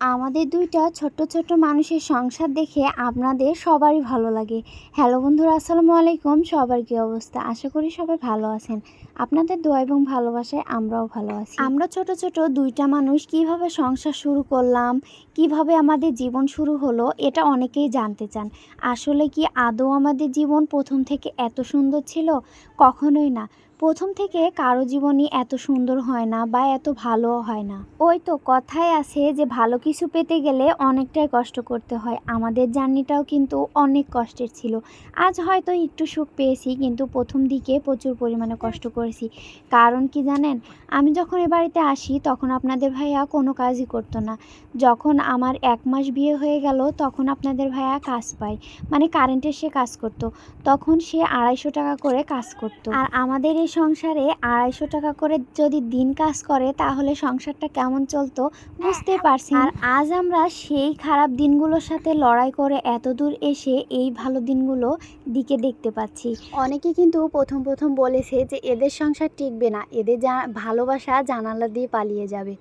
আমাদের দুইটা ছোট্ট ছোট্ট মানুষের সংসার দেখে আপনাদের সবারই ভালো লাগে। হ্যালো বন্ধুরা, আসসালামু আলাইকুম। সবার কী অবস্থা? আশা করি সবাই ভালো আছেন। আপনাদের দোয়া এবং ভালোবাসায় আমরাও ভালো আছি। আমরা ছোট ছোট দুইটা মানুষ, কীভাবে সংসার শুরু করলাম, কীভাবে আমাদের জীবন শুরু হলো, এটা অনেকেই জানতে চান। আসলে কি আদৌ আমাদের জীবন প্রথম থেকে এত সুন্দর ছিল? কখনোই না। প্রথম থেকে কারও জীবনই এত সুন্দর হয় না বা এত ভালো হয় না। ওই তো কথায় আছে যে ভালো কিছু পেতে গেলে অনেকটাই কষ্ট করতে হয়। আমাদের জার্নিটাও কিন্তু অনেক কষ্টের ছিল। আজ হয়তো একটু সুখ পেয়েছি কিন্তু প্রথম দিকে প্রচুর পরিমাণে কষ্ট করেছি। কারণ কি জানেন? আমি যখন এ বাড়িতে আসি তখন আপনাদের ভাইয়া কোনো কাজই করতো না। যখন আমার এক মাস বিয়ে হয়ে গেল তখন আপনাদের ভাইয়া কাজ পায়। মানে কারেন্টের সে কাজ করতো। তখন সে আড়াইশো টাকা করে কাজ করতো। আর আমাদের এই সংসারে আড়াইশো টাকা করে যদি দিন কাজ করে তাহলে সংসারটা কেমন চলতো বুঝতে পারছি। আর আজ আমরা সেই খারাপ দিনগুলোর সাথে লড়াই করে এত দূর এসে এই ভালো দিনগুলো দিকে দেখতে পাচ্ছি। অনেকে কিন্তু প্রথম প্রথম বলেছে যে এদের সংসার টিকবে না এদের যা ভালোবাসা জানালা দিয়ে পালিয়ে যাবে।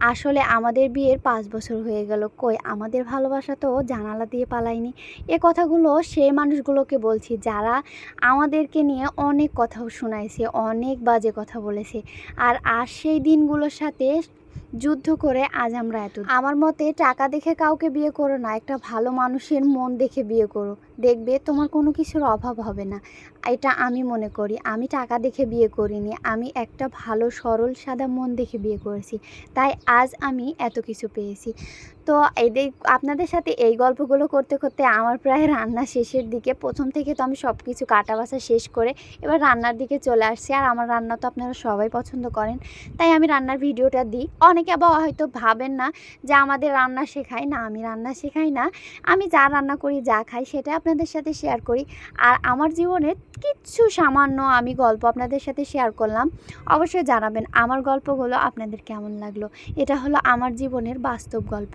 আসলে আমাদের বিয়ের পাঁচ বছর হয়ে গেল। কই আমাদের ভালোবাসা তো জানালা দিয়ে পালায়নি। এ কথাগুলো সেই মানুষগুলোকে বলছি যারা আমাদেরকে নিয়ে অনেক কথাও শোনাইছে অনেক বাজে কথা বলেছে। আর আর সেই দিনগুলোর সাথে যুদ্ধ করে আজ আমরা এত আমার মতে টাকা দেখে কাউকে বিয়ে করো না, একটা ভালো মানুষের মন দেখে বিয়ে করো। দেখবে তোমার কোনো কিছুর অভাব হবে না। এটা আমি মনে করি, আমি টাকা দেখে বিয়ে করিনি, আমি একটা ভালো, সরল, সাদা মন দেখে বিয়ে করেছি। তাই আজ আমি এত কিছু পেয়েছি। তো এদের আপনাদের সাথে এই গল্পগুলো করতে করতে আমার প্রায় রান্না শেষের দিকে, প্রথম থেকে তো আমি সব কিছু কাটা বাছা শেষ করে এবার রান্নার দিকে চলে আসছি। আর আমার রান্না তো আপনারা সবাই পছন্দ করেন, তাই আমি রান্নার ভিডিওটা দিই। অনেকে আবার হয়তো ভাবেন না যে আমাদের রান্না শেখাই না আমি রান্না শেখাই না। আমি যা রান্না করি যা খাই সেটা আপনাদের সাথে শেয়ার করি। আর আমার জীবনের কিচ্ছু সামান্য আমি গল্প আপনাদের সাথে শেয়ার করলাম। অবশ্যই জানাবেন আমার গল্পগুলো আপনাদের কেমন লাগল। এটা হলো আমার জীবনের বাস্তব গল্প।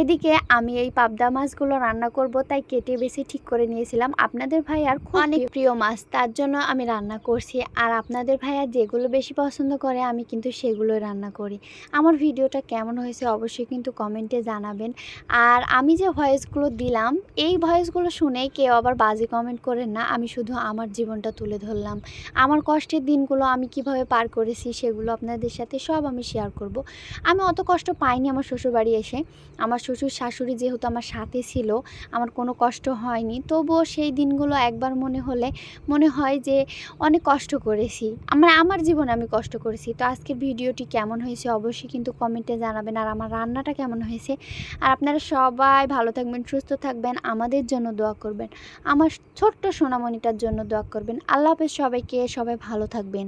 এদিকে আমি এই পাবদা মাছগুলো রান্না করব তাই কেটে বেছে ঠিক করে নিয়েছিলাম। আপনাদের ভাইয়ার খুব অনেক প্রিয় মাছ তার জন্য আমি রান্না করছি। আর আপনাদের ভাইয়া যেগুলো বেশি পছন্দ করে আমি কিন্তু সেগুলোই রান্না করি। আমার ভিডিওটা কেমন হয়েছে অবশ্যই কিন্তু কমেন্টে জানাবেন। আর আমি যে ভয়েসগুলো দিলাম, এই ভয়েসগুলো শুনে কেউ আবার বাজে কমেন্ট করেন না, আমি শুধু আমার জীবনটা তুলে ধরলাম। আমার কষ্টের দিনগুলো আমি কীভাবে পার করেছি সেগুলো আপনাদের সাথে সব আমি শেয়ার করব। আমি অত কষ্ট পাইনি আমার শ্বশুরবাড়ি এসে। আমার শ্বশুর শাশুড়ি যেহেতু আমার সাথে ছিল, আমার কোনো কষ্ট হয়নি। তবুও সেই দিনগুলো একবার মনে হলে, মনে হয় যে অনেক কষ্ট করেছি। আমরা আমার জীবনে আমি কষ্ট করেছি। তো আজকের ভিডিওটি কেমন হয়েছে অবশ্যই কিন্তু কমেন্টে জানাবেন আর আমার রান্নাটা কেমন হয়েছে। আর আপনারা সবাই ভালো থাকবেন, সুস্থ থাকবেন, আমাদের জন্য দোয়া করবেন। আমার ছোট্ট সোনামণিটার জন্য দোয়া করবেন। আল্লাহ হাফেজ সবাইকে, সবাই ভালো থাকবেন।